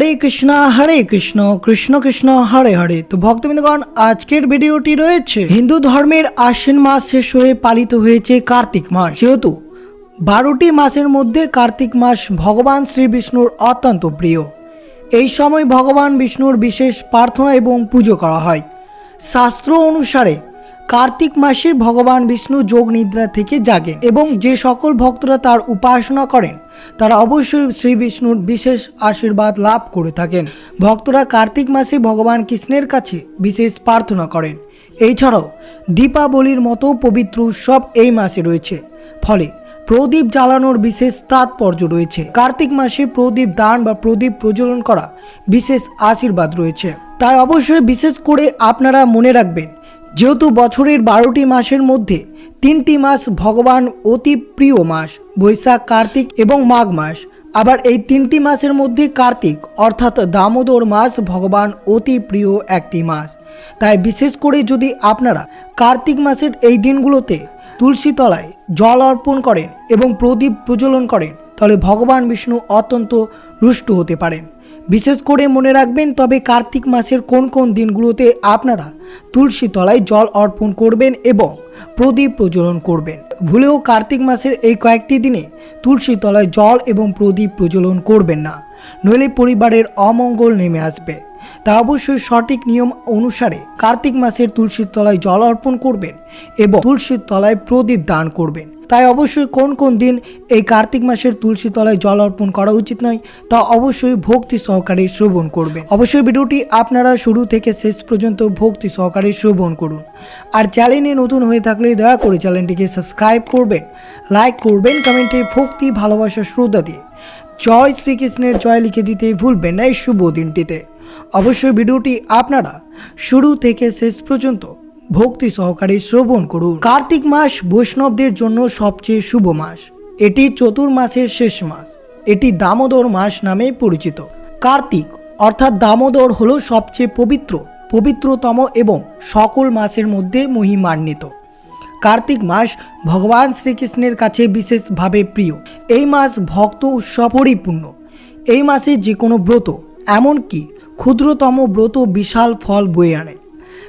হরে কৃষ্ণ হরে কৃষ্ণ কৃষ্ণ কৃষ্ণ, হরে হরে। তো ভক্তবৃন্দগণ, আজকের ভিডিওটি রয়েছে। হিন্দু ধর্মের আশ্বিন মাস শেষ হয়ে পালিত হয়েছে কার্তিক মাস। যেহেতু বারোটি মাসের মধ্যে কার্তিক মাস ভগবান শ্রী বিষ্ণুর অত্যন্ত প্রিয়। এই সময় ভগবান বিষ্ণুর বিশেষ প্রার্থনা এবং পুজো করা হয়। শাস্ত্র অনুসারে কার্তিক মাসে ভগবান বিষ্ণু যোগ নিদ্রা থেকে জাগেন এবং যে সকল ভক্তরা তার উপাসনা করেন, তারা অবশ্যই শ্রী বিষ্ণুর বিশেষ আশীর্বাদ লাভ করে থাকেন। ভক্তরা কার্তিক মাসে ভগবান কৃষ্ণের কাছে বিশেষ প্রার্থনা করেন। এছাড়াও দীপাবলির মতো পবিত্র উৎসব এই মাসে রয়েছে। ফলে প্রদীপ জ্বালানোর বিশেষ তাৎপর্য রয়েছে। কার্তিক মাসে প্রদীপ দান বা প্রদীপ প্রজ্বলন করা বিশেষ আশীর্বাদ রয়েছে। তাই অবশ্যই বিশেষ করে আপনারা মনে রাখবেন যেহেতু বছরের বারোটি মাসের মধ্যে তিনটি মাস ভগবান অতি প্রিয় মাস, বৈশাখ, কার্তিক এবং মাঘ মাস। আবার এই তিনটি মাসের মধ্যে কার্তিক অর্থাৎ দামোদর মাস ভগবান অতি প্রিয় একটি মাস। তাই বিশেষ করে যদি আপনারা কার্তিক মাসের এই দিনগুলোতে তুলসী তলায় জল অর্পণ করেন এবং প্রদীপ প্রজ্বলন করেন, তাহলে ভগবান বিষ্ণু অত্যন্ত রুষ্ট হতে পারেন। বিশেষ করে মনে রাখবেন তবে কার্তিক মাসের কোন কোন দিনগুলোতে আপনারা তুলসী তলায় জল অর্পণ করবেন এবং প্রদীপ প্রজ্বলন করবেন। ভুলেও কার্তিক মাসের এই কয়েকটি দিনে তুলসী তলায় জল এবং প্রদীপ প্রজ্বলন করবেন না। নইলে পরিবারের অমঙ্গল নেমে আসবে। তা অবশ্যই সঠিক নিয়ম অনুসারে কার্তিক মাসের তুলসীর তলায় জল অর্পণ করবেন এবং তুলসীর তলায় প্রদীপ দান করবেন। তাই অবশ্যই কোন কোন দিন এই কার্তিক মাসের তুলসী তলায় জল অর্পণ করা উচিত নয়, তা অবশ্যই ভক্তি সহকারে শ্রবণ করবেন। অবশ্যই ভিডিওটি আপনারা শুরু থেকে শেষ পর্যন্ত ভক্তি সহকারে শ্রবণ করুন। আর চ্যানেলে নতুন হয়ে থাকলে দয়া করে চ্যানেলটিকে সাবস্ক্রাইব করবেন লাইক করবেন কমেন্টে ভক্তি, ভালোবাসা, শ্রদ্ধা দিয়ে। জয় শ্রীকৃষ্ণের জয় লিখে দিতে ভুলবেন না এই শুভ দিনটিতে। অবশ্যই ভিডিওটি আপনারা শুরু থেকে শেষ পর্যন্ত ভক্তি সহকারে শ্রবণ করুন। কার্তিক মাস বৈষ্ণবদের জন্য সবচেয়ে শুভ মাস। এটি চতুর্মাসের শেষ মাস। এটি দামোদর মাস নামে পরিচিত। কার্তিক, অর্থাৎ দামোদর হলো সবচেয়ে পবিত্র, পবিত্রতম এবং সকল মাসের মধ্যে মহিমান্বিত। কার্তিক মাস ভগবান শ্রীকৃষ্ণের কাছে বিশেষভাবে প্রিয়। এই মাস ভক্ত উৎসব পরিপূর্ণ এই মাসে যে কোনো ব্রত, এমনকি ক্ষুদ্রতম ব্রত বিশাল ফল বয়ে আনে।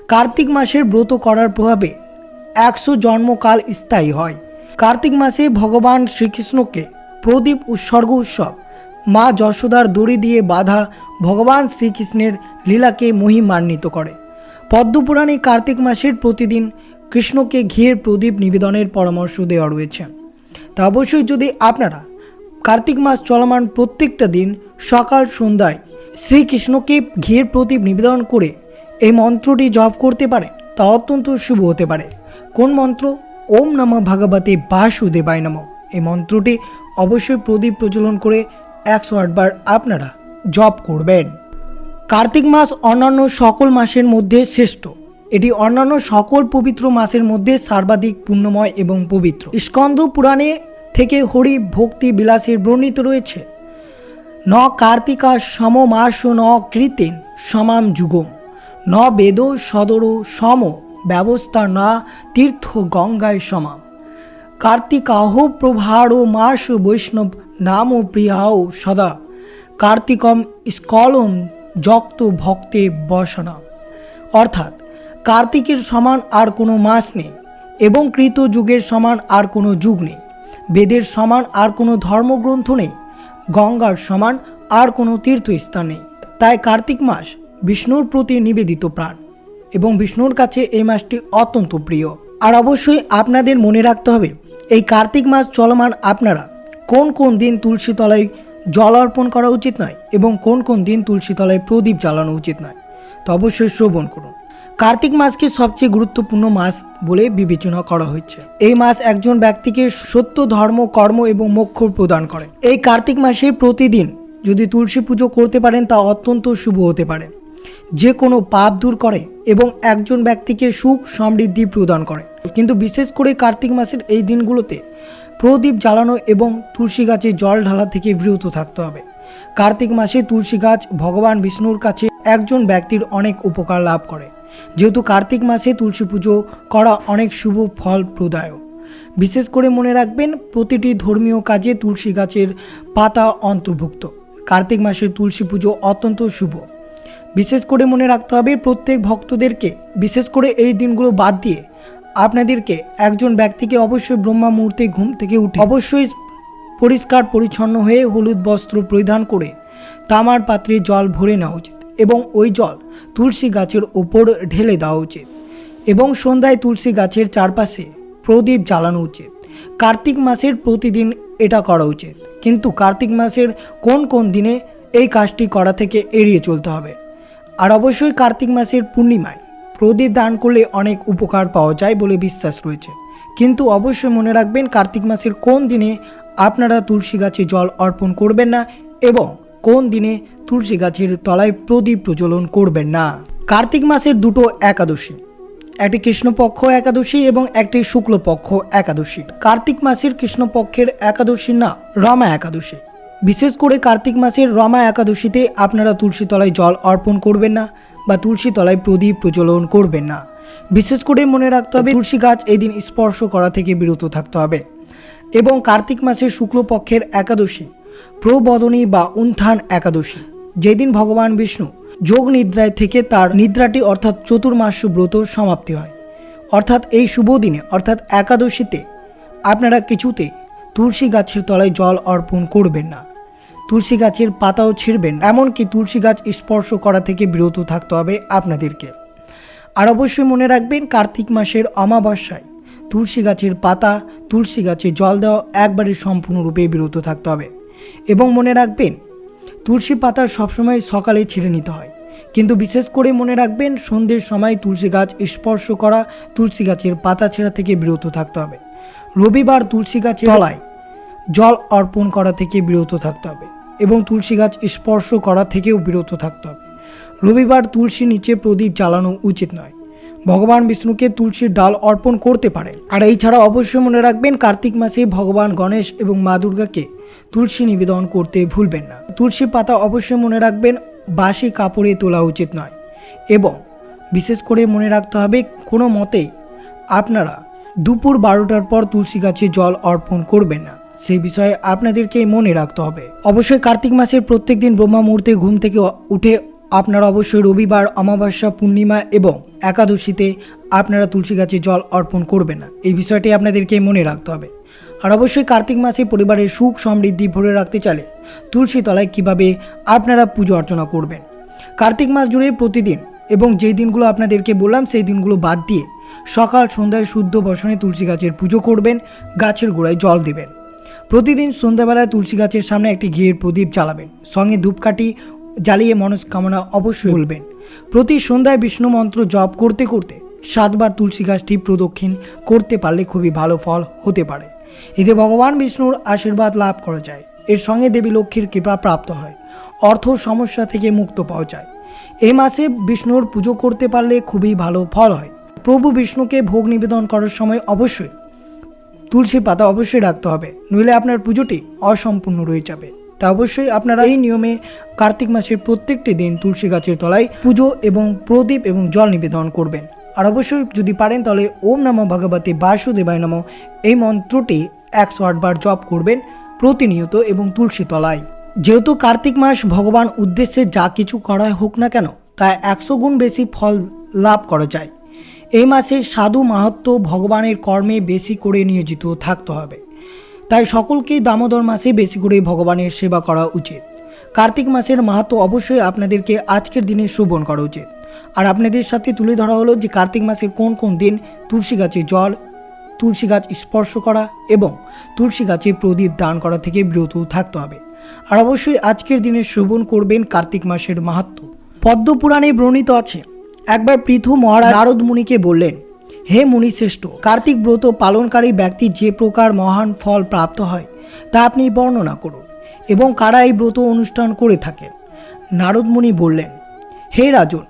কার্তিক মাসের ব্রত করার প্রভাবে একশো জন্মকাল স্থায়ী হয়। কার্তিক মাসে ভগবান শ্রীকৃষ্ণকে প্রদীপ উৎসর্গ উৎসব, মা যশোদার দড়ি দিয়ে বাঁধা ভগবান শ্রীকৃষ্ণের লীলাকে মহিমান্বিত করে। পদ্মপুরাণে কার্তিক মাসের প্রতিদিন কৃষ্ণকে ঘিয়ের প্রদীপ নিবেদনের পরামর্শ দেওয়া রয়েছে। তা অবশ্যই যদি আপনারা কার্তিক মাস চলমান প্রত্যেকটা দিন সকাল সন্ধ্যায় শ্রীকৃষ্ণকে ঘিয়ের প্রদীপ নিবেদন করে এই মন্ত্রটি জপ করতে পারেন তা অত্যন্ত শুভ হতে পারে। কোন মন্ত্র? ওম নম ভগবতে বাসুদেবায় নম। এই মন্ত্রটি অবশ্যই প্রদীপ প্রজ্বলন করে একশো আটবার আপনারা জপ করবেন। কার্তিক মাস অন্যান্য সকল মাসের মধ্যে শ্রেষ্ঠ। এটি অন্যান্য সকল পবিত্র মাসের মধ্যে সর্বাধিক পুণ্যময় এবং পবিত্র। স্কন্দ পুরাণে থেকে হরি ভক্তি বিলাসের বর্ণিত রয়েছে। ন কার্তিকা সম মাস ন কৃতেন সমাম যুগম। ন বেদ সদর সম ব্যবস্থা না তীর্থ গঙ্গায় সমাম। কার্তিকাহ প্রভাড় মাস বৈষ্ণব নাম প্রিয়াও সদা। কার্তিকম স্কলম যক্ত ভক্তে বসনা। অর্থাৎ কার্তিকের সমান আর কোনো মাস নেই এবং কৃত যুগের সমান আর কোনো যুগ নেই। বেদের সমান আর কোনো ধর্মগ্রন্থ নেই। গঙ্গার সমান আর কোনো তীর্থস্থান নেই। তাই কার্তিক মাস বিষ্ণুর প্রতি নিবেদিত প্রাণ এবং বিষ্ণুর কাছে এই মাসটি অত্যন্ত প্রিয়। আর অবশ্যই আপনাদের মনে রাখতে হবে, এই কার্তিক মাস চলমান আপনারা কোন কোন দিন তুলসী তলায় জল অর্পণ করা উচিত নয় এবং কোন কোন দিন তুলসী তলায় প্রদীপ জ্বালানো উচিত নয়। তো অবশ্যই শ্রবণ করুন। কার্তিক মাসকে সবচেয়ে গুরুত্বপূর্ণ মাস বলে বিবেচনা করা হয়েছে। এই মাস একজন ব্যক্তিকে সত্য ধর্ম, কর্ম এবং মোক্ষ প্রদান করে। এই কার্তিক মাসে প্রতিদিন যদি তুলসী পুজো করতে পারেন তা অত্যন্ত শুভ হতে পারে। যে কোনো পাপ দূর করে এবং একজন ব্যক্তিকে সুখ সমৃদ্ধি প্রদান করে। কিন্তু বিশেষ করে কার্তিক মাসের এই দিনগুলোতে প্রদীপ জ্বালানো এবং তুলসী গাছে জল ঢালা থেকে বিরত থাকতে হবে। কার্তিক মাসে তুলসী গাছ ভগবান বিষ্ণুর কাছে একজন ব্যক্তির অনেক উপকার লাভ করে। যেহেতু কার্তিক মাসে তুলসী পুজো করা অনেক শুভ ফল প্রদায়ক। বিশেষ করে মনে রাখবেন, প্রতিটি ধর্মীয় কাজে তুলসী গাছের পাতা অন্তর্ভুক্ত। কার্তিক মাসে তুলসী পুজো অত্যন্ত শুভ। বিশেষ করে মনে রাখতে হবে প্রত্যেক ভক্তদেরকে, বিশেষ করে এই দিনগুলো বাদ দিয়ে আপনাদেরকে একজন ব্যক্তিকে অবশ্যই ব্রহ্মা মুহূর্তে ঘুম থেকে উঠে অবশ্যই পরিষ্কার পরিচ্ছন্ন হয়ে হলুদ বস্ত্র পরিধান করে তামার পাত্রে জল ভরে নেওয়া উচিত এবং ওই জল তুলসী গাছের ওপর ঢেলে দেওয়া উচিত এবং সন্ধ্যায় তুলসী গাছের চারপাশে প্রদীপ জ্বালানো উচিত। কার্তিক মাসের প্রতিদিন এটা করা উচিত। কিন্তু কার্তিক মাসের কোন কোন দিনে এই কাজটি করা থেকে এড়িয়ে চলতে হবে? আর অবশ্যই কার্তিক মাসের পূর্ণিমায় প্রদীপ দান করলে অনেক উপকার পাওয়া যায় বলে বিশ্বাস রয়েছে। কিন্তু অবশ্যই মনে রাখবেন কার্তিক মাসের কোন দিনে আপনারা তুলসী গাছে জল অর্পণ করবেন না এবং কোন দিনে তুলসী গাছের তলায় প্রদীপ প্রজ্বলন করবেন না। কার্তিক মাসের দুটো একাদশী, একটি কৃষ্ণপক্ষ একাদশী এবং একটি শুক্লপক্ষ একাদশী। কার্তিক মাসের কৃষ্ণপক্ষের একাদশী না রমা একাদশী। বিশেষ করে কার্তিক মাসের রমা একাদশীতে আপনারা তুলসী তলায় জল অর্পণ করবেন না বা তুলসী তলায় প্রদীপ প্রজ্বলন করবেন না। বিশেষ করে মনে রাখতে হবে তুলসী গাছ এই দিন স্পর্শ করা থেকে বিরত থাকতে হবে। এবং কার্তিক মাসের শুক্লপক্ষের একাদশী, প্রবদনী বা উন্থান একাদশী, যেদিন ভগবান বিষ্ণু যোগ নিদ্রায় থেকে তার নিদ্রাটি অর্থাৎ চতুর্মাস ব্রত সমাপ্তি হয়। অর্থাৎ এই শুভ দিনে, অর্থাৎ একাদশীতে আপনারা কিছুতে তুলসী গাছের তলায় জল অর্পণ করবেন না। তুলসী গাছের পাতাও ছিঁড়বেন, এমনকি তুলসী গাছ স্পর্শ করা থেকে বিরত থাকতে হবে আপনাদেরকে। আর অবশ্যই মনে রাখবেন, কার্তিক মাসের অমাবস্যায় তুলসী গাছের পাতা, তুলসী গাছে জল দেওয়া একবারে সম্পূর্ণরূপে বিরত থাকতে হবে। এবং মনে রাখবেন, তুলসী পাতা সবসময় সকালে ছিঁড়ে নিতে হয়। কিন্তু বিশেষ করে মনে রাখবেন, সন্ধ্যের সময় তুলসী গাছ স্পর্শ করা, তুলসী গাছের পাতা ছেঁড়া থেকে বিরত থাকতে হবে। রবিবার তুলসী গাছের তলায় জল অর্পণ করা থেকে বিরত থাকতে হবে। এবং তুলসী গাছ স্পর্শ করা থেকেও বিরত থাকতে হবে। রবিবার তুলসী নিচে প্রদীপ জ্বালানো উচিত নয়। ভগবান বিষ্ণুকে তুলসীর ডাল অর্পণ করতে পারেন। আর এই ছাড়া অবশ্যই মনে রাখবেন, কার্তিক মাসে ভগবান গণেশ এবং মা দুর্গাকে তুলসী নিবেদন করতে ভুলবেন না। তুলসী পাতা অবশ্যই মনে রাখবেন বাসি কাপড়ে তোলা উচিত নয়। এবং বিশেষ করে মনে রাখতে হবে, কোনো মতেই আপনারা দুপুর বারোটার পর তুলসী গাছে জল অর্পণ করবেন না। সেই বিষয়ে আপনাদেরকে মনে রাখতে হবে। অবশ্যই কার্তিক মাসের প্রত্যেক দিন ব্রহ্মা মুহূর্তে ঘুম থেকে উঠে আপনারা অবশ্যই রবিবার, অমাবস্যা, পূর্ণিমা এবং একাদশীতে আপনারা তুলসী গাছে জল অর্পণ করবেন না। এই বিষয়টি আপনাদেরকে মনে রাখতে হবে। আর অবশ্যই কার্তিক মাসে পরিবারের সুখ সমৃদ্ধি ভরে রাখতে চাইলে তুলসী তলায় কীভাবে আপনারা পুজো অর্চনা করবেন। কার্তিক মাস জুড়ে প্রতিদিন এবং যেই দিনগুলো আপনাদেরকে বললাম, সেই দিনগুলো বাদ দিয়ে সকাল, সন্ধ্যায় শুদ্ধ বসনে তুলসী গাছের পুজো করবেন, গাছের গোড়ায় জল দেবেন। প্রতিদিন সন্ধ্যাবেলায় তুলসী গাছের সামনে একটি ঘিয়ের প্রদীপ জ্বালাবেন। সঙ্গে ধূপকাঠি জ্বালিয়ে মনস্কামনা অবশ্যই বলবেন প্রতি সন্ধ্যায় বিষ্ণু মন্ত্র জপ করতে করতে সাতবার তুলসী গাছটি প্রদক্ষিণ করতে পারলে খুবই ভালো ফল হতে পারে। এতে ভগবান বিষ্ণুর আশীর্বাদ লাভ করা যায়। এর সঙ্গে দেবী লক্ষ্মীর কৃপা প্রাপ্ত হয়। অর্থ সমস্যা থেকে মুক্ত পাওয়া যায়। এই মাসে বিষ্ণুর পুজো করতে পারলে খুবই ভালো ফল হয়। প্রভু বিষ্ণুকে ভোগ নিবেদন করার সময় অবশ্যই তুলসী পাতা অবশ্যই রাখতে হবে, নইলে আপনার পুজোটি অসম্পূর্ণ রয়ে যাবে। তা অবশ্যই আপনারা এই নিয়মে কার্তিক মাসের প্রত্যেকটি দিন তুলসী গাছের তলায় পুজো এবং প্রদীপ এবং জল নিবেদন করবেন। আর অবশ্যই যদি পারেন তাহলে ওম নমঃ ভগবতী বাসুদেবায় নম, এই মন্ত্রটি একশো আটবার জপ করবেন প্রতিনিয়ত এবং তুলসী তলায়। যেহেতু কার্তিক মাস ভগবান উদ্দেশ্যে যা কিছু করা হোক না কেন, তা একশো গুণ বেশি ফল লাভ করা যায়। এই মাসে সাধু মাহাত্ম ভগবানের কর্মে বেশি করে নিয়োজিত থাকতে হবে। তাই সকলকেই দামোদর মাসে বেশি করে ভগবানের সেবা করা উচিত। কার্তিক মাসের মাহাত্ম অবশ্যই আপনাদেরকে আজকের দিনে শ্রবণ করা উচিত। আর আপনাদের সাথে তুলে ধরা হলো যে কার্তিক মাসের কোন কোন দিন তুলসী গাছে জল, তুলসী গাছ স্পর্শ করা এবং তুলসী গাছে প্রদীপ দান করা থেকে বিরত থাকতে হবে। আর অবশ্যই আজকের দিনে শ্রবণ করবেন কার্তিক মাসের মাহাত্ম। পদ্মপুরাণে বর্ণিত আছে একবার পৃথু মহারাজ নারদ মুনিকে বললেন, হে মুনিশ্রেষ্ঠ, কার্তিক ব্রত পালনকারী ব্যক্তি যে প্রকার মহান ফল প্রাপ্ত হয়, তা আপনি বর্ণনা করুন এবং কারা এই ব্রত অনুষ্ঠান করে থাকেন? নারদ মুনি বললেন, হে রাজন,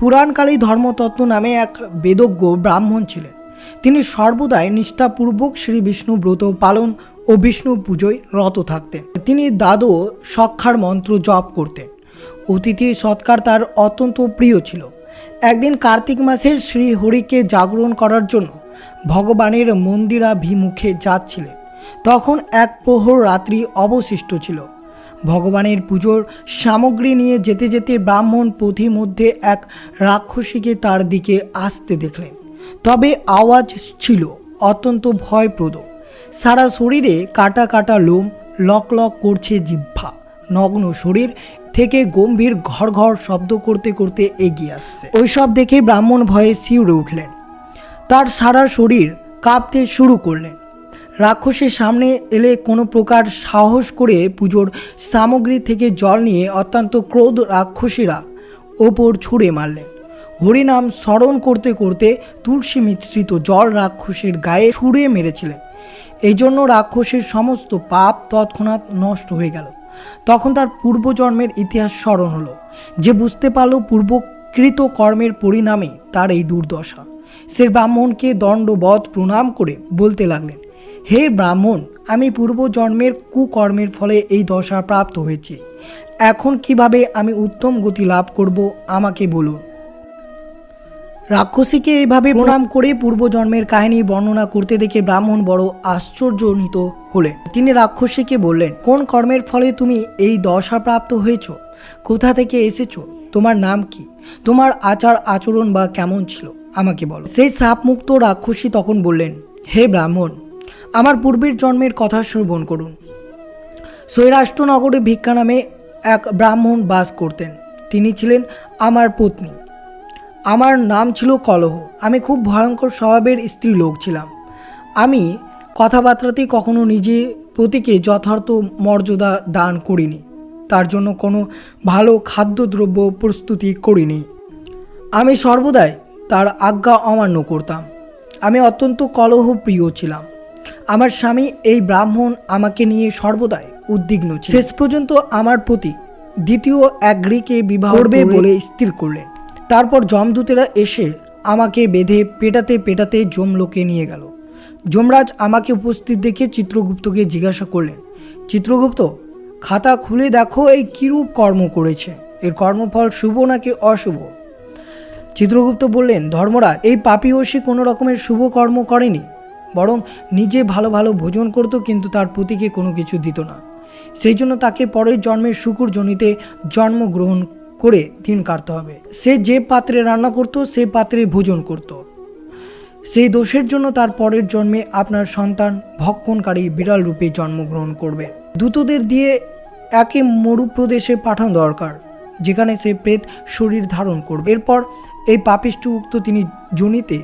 পুরাণকালী ধর্মতত্ত্ব নামে এক বেদজ্ঞ ব্রাহ্মণ ছিলেন। তিনি সর্বদাই নিষ্ঠাপূর্বক শ্রী বিষ্ণু ব্রত পালন ও বিষ্ণু পুজোয় রত থাকতেন। তিনি দাদু সক্ষার মন্ত্র জপ করতেন। অতিথি সৎকার তার অত্যন্ত প্রিয় ছিল। একদিন কার্তিক মাসের শ্রী হরিকে জাগরণ করার জন্য ভগবানের মন্দিরাভিমুখে যাচ্ছিলেন তখন এক প্রহর রাত্রি অবশিষ্ট ছিল। ভগবানের পুজোর সামগ্রী নিয়ে যেতে যেতে ব্রাহ্মণ মধ্যে এক রাক্ষসীকে তার দিকে আসতে দেখলেন। তবে আওয়াজ ছিল অত্যন্ত ভয়প্রদ। সারা শরীরে কাটা কাটা লোম, লক লক করছে জিহ্বা। নগ্ন শরীর থেকে গম্ভীর ঘর ঘর শব্দ করতে করতে এগিয়ে আসছে। ওইসব দেখে ব্রাহ্মণ ভয়ে শিউরে উঠলেন। তার সারা শরীর কাঁপতে শুরু করলেন। রাক্ষসের সামনে এলে কোনো প্রকার সাহস করে পুজোর সামগ্রী থেকে জল নিয়ে অত্যন্ত ক্রোধ রাক্ষসীরা ওপর ছুঁড়ে মারলেন। হরিনাম স্মরণ করতে করতে তুলসী মিশ্রিত জল রাক্ষসের গায়ে ছুঁড়ে মেরেছিলেন। এই জন্য রাক্ষসের সমস্ত পাপ তৎক্ষণাৎ নষ্ট হয়ে গেল। তখন তার পূর্বজন্মের ইতিহাস স্মরণ হলো। যে বুঝতে পারল পূর্বকৃত কর্মের পরিণামে তার এই দুর্দশা। সে ব্রাহ্মণকে দণ্ডবধ প্রণাম করে বলতে লাগলেন, হে ব্রাহ্মণ, আমি পূর্বজন্মের কুকর্মের ফলে এই দশা প্রাপ্ত হয়েছে। এখন কীভাবে আমি উত্তম গতি লাভ করব আমাকে বলুন। রাক্ষসীকে এইভাবে প্রণাম করে পূর্বজন্মের কাহিনী বর্ণনা করতে দেখে ব্রাহ্মণ বড় আশ্চর্যজনিত হলেন। তিনি রাক্ষসীকে বললেন, কোন কর্মের ফলে তুমি এই দশা প্রাপ্ত হয়েছ? কোথা থেকে এসেছ? তোমার নাম কি? তোমার আচার আচরণ বা কেমন ছিল? আমাকে বলো। সেই সাপমুক্ত রাক্ষসী তখন বললেন, হে ব্রাহ্মণ, আমার পূর্বের জন্মের কথা শ্রবণ করুন। সৈরাষ্ট্রনগরে ভিক্ষা নামে এক ব্রাহ্মণ বাস করতেন। তিনি ছিলেন আমার পত্নী। আমার নাম ছিল কলহ। আমি খুব ভয়ঙ্কর স্বভাবের স্ত্রী লোক ছিলাম। আমি কথাবার্তাতেই কখনো নিজে প্রতিকে যথার্থ মর্যাদা দান করিনি। তার জন্য কোনো ভালো খাদ্যদ্রব্য প্রস্তুতি করিনি। আমি সর্বদাই তার আজ্ঞা অমান্য করতাম। আমি অত্যন্ত কলহ প্রিয় ছিলাম। আমার স্বামী এই ব্রাহ্মণ আমাকে নিয়ে সর্বদাই উদ্বিগ্ন ছিল। শেষ পর্যন্ত আমার প্রতি দ্বিতীয় এক গ্রীকে বিবাহ করবে বলে স্থির করলেন। তারপর যমদূতেরা এসে আমাকে বেঁধে পেটাতে পেটাতে যমলোকে নিয়ে গেল। যমরাজ আমাকে উপস্থিত দেখে চিত্রগুপ্তকে জিজ্ঞাসা করলেন, চিত্রগুপ্ত, খাতা খুলে দেখো এই কিরূপ কর্ম করেছে? এর কর্মফল শুভ নাকি অশুভ? চিত্রগুপ্ত বললেন, ধর্মরাজ, এই পাপীও সে কোনো রকমের শুভ কর্ম করেনি। বরং নিজে ভালো ভালো ভোজন করত, কিন্তু তার প্রতিকে কোনো কিছু দিত না। সেই জন্য তাকে পরের জন্মের শুকুর জনিতে জন্মগ্রহণ করে দিন কাটতে হবে। সে যে পাত্রে রান্না করত, সে পাত্রে ভোজন করত। সেই দোষের জন্য তার পরের জন্মে আপনার সন্তান ভক্ষণকারী বিড়াল রূপে জন্মগ্রহণ করবে। দূতদের দিয়ে একে মরুপ্রদেশে পাঠানো দরকার, যেখানে সে প্রেত শরীর ধারণ করবে। এরপর এই পাপিষ্ঠ উক্ত তিনি জনিতে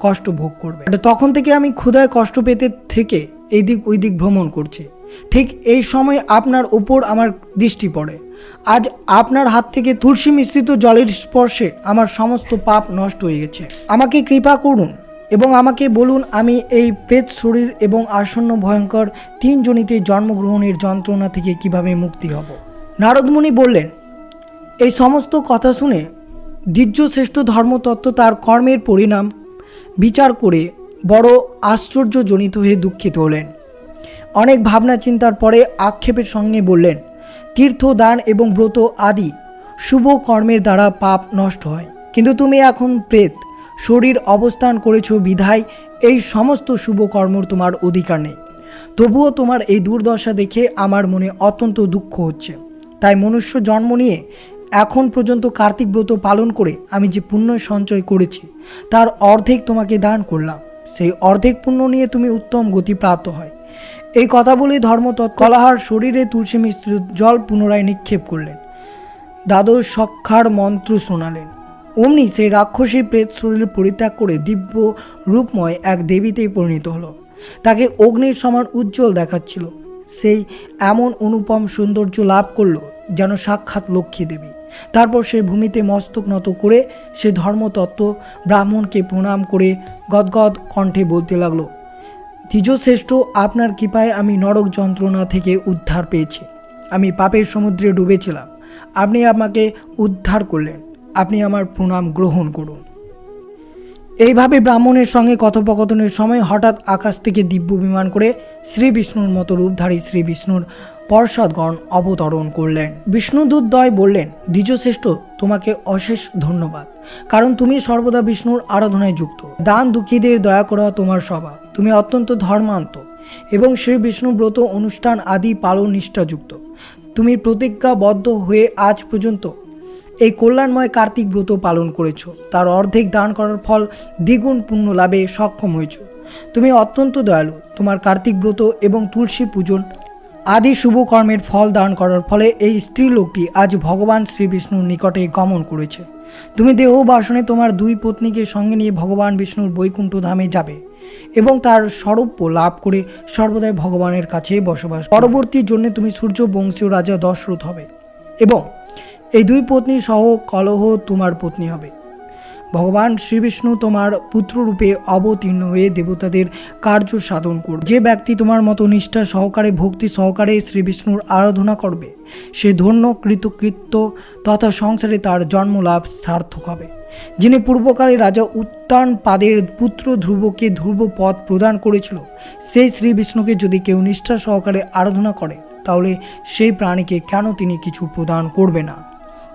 কষ্ট ভোগ করবে। তখন থেকে আমি ক্ষুধায় কষ্ট পেতে থেকে এই দিক ওই দিক ভ্রমণ করছি। ঠিক এই সময় আপনার ওপর আমার দৃষ্টি পড়ে। আজ আপনার হাত থেকে তুলসী মিশ্রিত জলের স্পর্শে আমার সমস্ত পাপ নষ্ট হয়ে গেছে। আমাকে কৃপা করুন এবং আমাকে বলুন, আমি এই প্রেত শরীর এবং আসন্ন ভয়ঙ্কর তিনজনিতে জন্মগ্রহণের যন্ত্রণা থেকে কীভাবে মুক্তি হব? নারদমুনি বললেন, এই সমস্ত কথা শুনে দ্বিজ্যশ্রেষ্ঠ ধর্মতত্ত্ব তার কর্মের পরিণাম বিচার করে বড় আশ্চর্যজনিত হয়ে দুঃখিত হলেন। অনেক ভাবনা চিন্তার পরে আক্ষেপের সঙ্গে বললেন তীর্থ দান এবং ব্রত আদি শুভ কর্মের দ্বারা পাপ নষ্ট হয়। কিন্তু তুমি এখন প্রেত, শরীর অবস্থান করেছ বিধায় এই সমস্ত শুভ কর্মর তোমার অধিকার নেই। তবুও তোমার এই দুর্দশা দেখে আমার মনে অত্যন্ত দুঃখ হচ্ছে। তাই মনুষ্য জন্ম নিয়ে এখন পর্যন্ত কার্তিক ব্রত পালন করে আমি যে পুণ্য সঞ্চয় করেছি, তার অর্ধেক তোমাকে দান করলাম। সেই অর্ধেক পুণ্য নিয়ে তুমি উত্তম গতি প্রাপ্ত হয়। এই কথা বলে ধর্মতৎ কলাহার শরীরে তুলসী মিশ্রিত জল পুনরায় নিক্ষেপ করলেন। দ্বাদশ সক্ষার মন্ত্র শোনালেন। অমনি সেই রাক্ষসী প্রেত শরীর পরিত্যাগ করে দিব্য রূপময় এক দেবীতেই পরিণত হলো। তাকে অগ্নির সমান উজ্জ্বল দেখাচ্ছিল। সেই এমন অনুপম সৌন্দর্য লাভ করল যেন সাক্ষাৎ লক্ষ্মী দেবী। তারপর সে ভূমিতে মস্তক নত করে সে ধর্মতত্ত্ব ব্রাহ্মণকে প্রণাম করে গদগদ কণ্ঠে বলতে লাগল দ্বিজশ্রেষ্ঠ আপনার কৃপায় আমি নরক যন্ত্রণা থেকে উদ্ধার পেয়েছি। আমি পাপের সমুদ্রে ডুবেছিলাম। আপনি আমাকে উদ্ধার করলেন। আপনি আমার প্রণাম গ্রহণ করুন। এইভাবে ব্রাহ্মণের সঙ্গে কথোপকথনের সময় হঠাৎ আকাশ থেকে দিব্য বিমান করে শ্রী বিষ্ণুর মতো রূপধারী শ্রী বিষ্ণুর পর্ষদগণ অবতরণ করলেন। বিষ্ণুদূতদ্বয় বললেন, দ্বিজশ্রেষ্ঠ, তোমাকে অশেষ ধন্যবাদ। কারণ তুমি সর্বদা বিষ্ণুর আরাধনায় যুক্ত। দান দুঃখীদের দয়া করা তোমার স্বভাব তুমি অত্যন্ত ধর্মান্ত এবং শ্রী বিষ্ণু ব্রত অনুষ্ঠান আদি পালন নিষ্ঠাযুক্ত। তুমি প্রতিজ্ঞাবদ্ধ হয়ে আজ পর্যন্ত এই কল্যাণময় কার্তিক ব্রত পালন করেছ। তার অর্ধেক দান করার ফল দ্বিগুণ পুণ্য লাভে সক্ষম হয়েছ। তুমি অত্যন্ত দয়ালু। তোমার কার্তিক ব্রত এবং তুলসী পূজন আদি শুভ কর্মের ফল দান করার ফলে এই স্ত্রী লোকটি আজ ভগবান শ্রীবিষ্ণুর নিকটে গমন করেছে। তুমি দেহ বাসনে তোমার দুই পত্নীকে সঙ্গে নিয়ে ভগবান বিষ্ণুর বৈকুণ্ঠ ধামে যাবে। এবং তার স্বরূপ লাভ করে সর্বদাই ভগবানের কাছে বসবাস। পরবর্তী জন্য তুমি সূর্য বংশীয় রাজা দশরথ হবে এবং এই দুই পত্নী সহ কলহ তোমার পত্নী হবে। ভগবান শ্রীবিষ্ণু তোমার পুত্ররূপে অবতীর্ণ হয়ে দেবতাদের কার্য সাধন করবে। যে ব্যক্তি তোমার মতো নিষ্ঠা সহকারে, ভক্তি সহকারে শ্রীবিষ্ণুর আরাধনা করবে, সে ধন্য, কৃতকৃত্য তথা সংসারে তার জন্মলাভ সার্থক হবে। যিনি পূর্বকালে রাজা উত্তান পাদের পুত্র ধ্রুবকে ধ্রুব পদ প্রদান করেছিল, সেই শ্রী বিষ্ণুকে যদি কেউ নিষ্ঠা সহকারে আরাধনা করে, তাহলে সেই প্রাণীকে কেন তিনি কিছু প্রদান করবে না?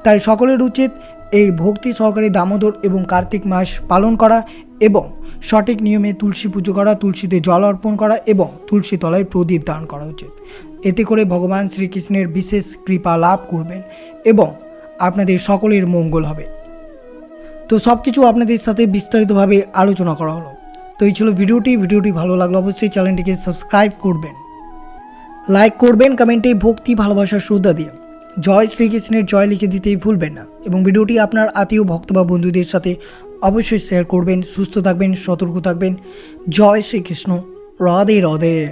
তাই সকলের উচিত এই ভক্তি সহকারে দামোদর এবং কার্তিক মাস পালন করা এবং সঠিক নিয়মে তুলসী পুজো করা, তুলসীতে জল অর্পণ করা এবং তুলসী তলায় প্রদীপ দান করা উচিত। এতে করে ভগবান শ্রীকৃষ্ণের বিশেষ কৃপা লাভ করবেন এবং আপনাদের সকলের মঙ্গল হবে। তো সব কিছু আপনাদের সাথে বিস্তারিতভাবে আলোচনা করা হলো। তো এই ছিল ভিডিওটি। ভিডিওটি ভালো লাগলে অবশ্যই চ্যানেলটিকে সাবস্ক্রাইব করবেন। লাইক করবেন, কমেন্টে ভক্তি, ভালোবাসা, শ্রদ্ধা দিয়ে। জয় শ্রীকৃষ্ণের জয় লিখে দিতেই ভুলবেন না। এবং ভিডিওটি আপনার আত্মীয়, ভক্ত বা বন্ধুদের সাথে অবশ্যই শেয়ার করবেন। সুস্থ থাকবেন, সতর্ক থাকবেন। জয় শ্রীকৃষ্ণ। রাধে রাধে।